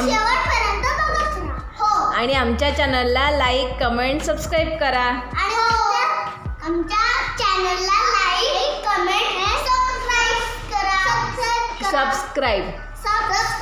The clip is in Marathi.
आम शेवटपर्यंत बघत हो. आणि आमच्या चॅनलला लाईक कमेंट सबस्क्राईब करा. आणि आमच्या चॅनलला लाईक कमेंट सबस्क्राईब करा. Subscribe subscribe